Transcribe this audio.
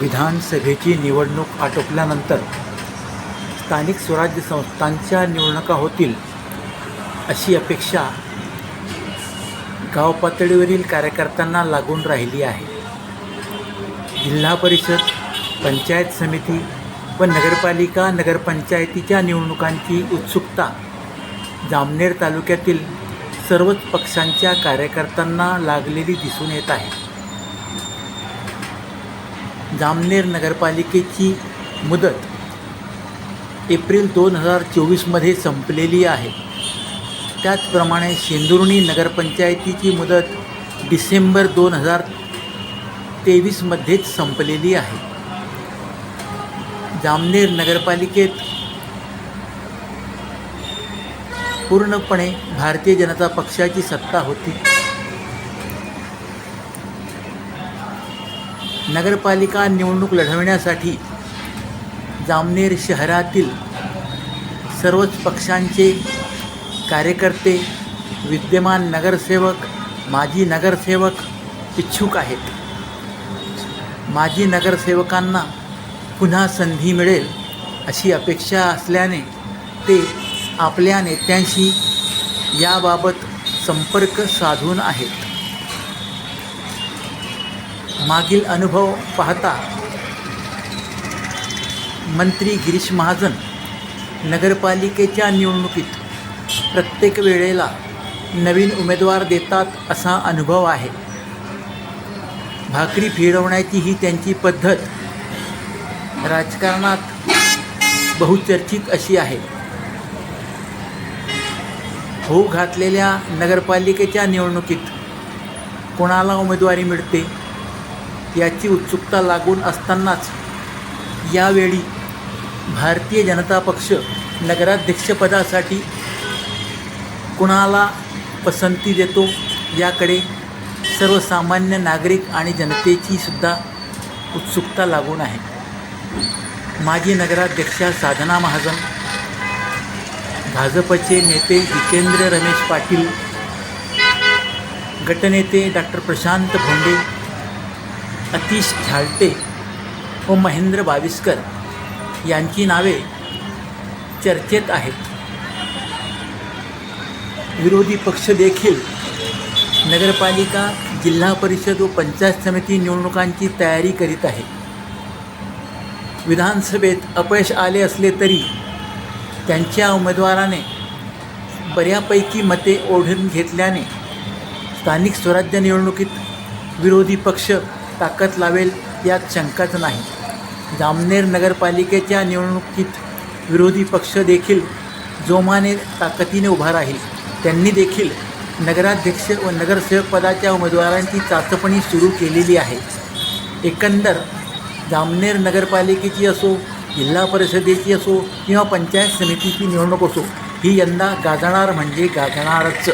विधानसभेची निवडणूक आटोपल्यानंतर स्थानिक स्वराज्य संस्थांच्या निवडणुका होतील अशी अपेक्षा गाव पातळीवरील कार्यकर्त्यांना लागून राहिली आहे. जिल्हा परिषद पंचायत समिती व नगरपालिका नगरपंचायतीच्या निवडणुकांची उत्सुकता जामनेर तालुक्यातील सर्वच पक्षांच्या कार्यकर्त्यांना लागलेली दिसून येत आहे. जामनेर नगरपालिकेची मुदत एप्रिल दोन हजार चोवीसमध्ये संपलेली आहे. त्याचप्रमाणे शेंदुर्णी नगरपंचायतीची मुदत डिसेंबर दोन हजार तेवीसमध्येच संपलेली आहे. जामनेर नगरपालिकेत पूर्णपणे भारतीय जनता पक्षाची सत्ता होती. नगरपालिका निवडणूक लढवण्यासाठी जामनेर शहरातील सर्वच पक्षांचे कार्यकर्ते विद्यमान नगरसेवक माजी नगरसेवक इच्छुक आहेत. माजी नगरसेवकांना पुन्हा संधी मिळेल अशी अपेक्षा असल्याने ते आपल्या नेत्यांशी याबाबत संपर्क साधून आहेत. मागील अनुभव पाहता मंत्री गिरीश महाजन नगरपालिकेच्या निवडणुकीत प्रत्येक वेळेला नवीन उमेदवार देतात असा अनुभव आहे. भाकरी फिरवण्याची ही त्यांची पद्धत राजकारणात बहुचर्चित अशी आहे. होऊ घातलेल्या नगरपालिकेच्या निवडणुकीत कोणाला उमेदवारी मिळते? याची उत्सुकता लागून असतानाच यावेळी भारतीय जनता पक्ष नगराध्यक्षपदासाठी कुणाला पसंती देतो याकडे सर्वसामान्य नागरिक आणि जनतेची सुद्धा उत्सुकता लागून आहे. माजी नगराध्यक्षा साधना महाजन भाजपचे नेते जितेंद्र रमेश पाटील गटनेते डॉक्टर प्रशांत भोंडे अतिश झालटे व हो महेंद्र बाविस्कर यांची नावे चर्चेत आहेत. विरोधी पक्ष देखील नगरपालिका जिल्हा परिषद व पंचायत समिती निवडणुकांची तयारी करीत आहे. विधानसभेत अपयश आले असले तरी त्यांच्या उमेदवाराने बऱ्यापैकी मते ओढून घेतल्याने स्थानिक स्वराज्य निवडणुकीत विरोधी पक्ष ताकद लावेल यात शंकाच नाही. जामनेर नगरपालिकेच्या निवडणुकीत विरोधी पक्ष देखील जोमाने ताकदीने उभा राहील. त्यांनी देखील नगराध्यक्ष व नगरसेवक पदाच्या उमेदवारांची चाचपणी सुरू केलेली आहे. एकंदर जामनेर नगरपालिकेची असो जिल्हा परिषदेची असो किंवा पंचायत समितीची निवडणूक असो ही यंदा गाजणार म्हणजे गाजणारच.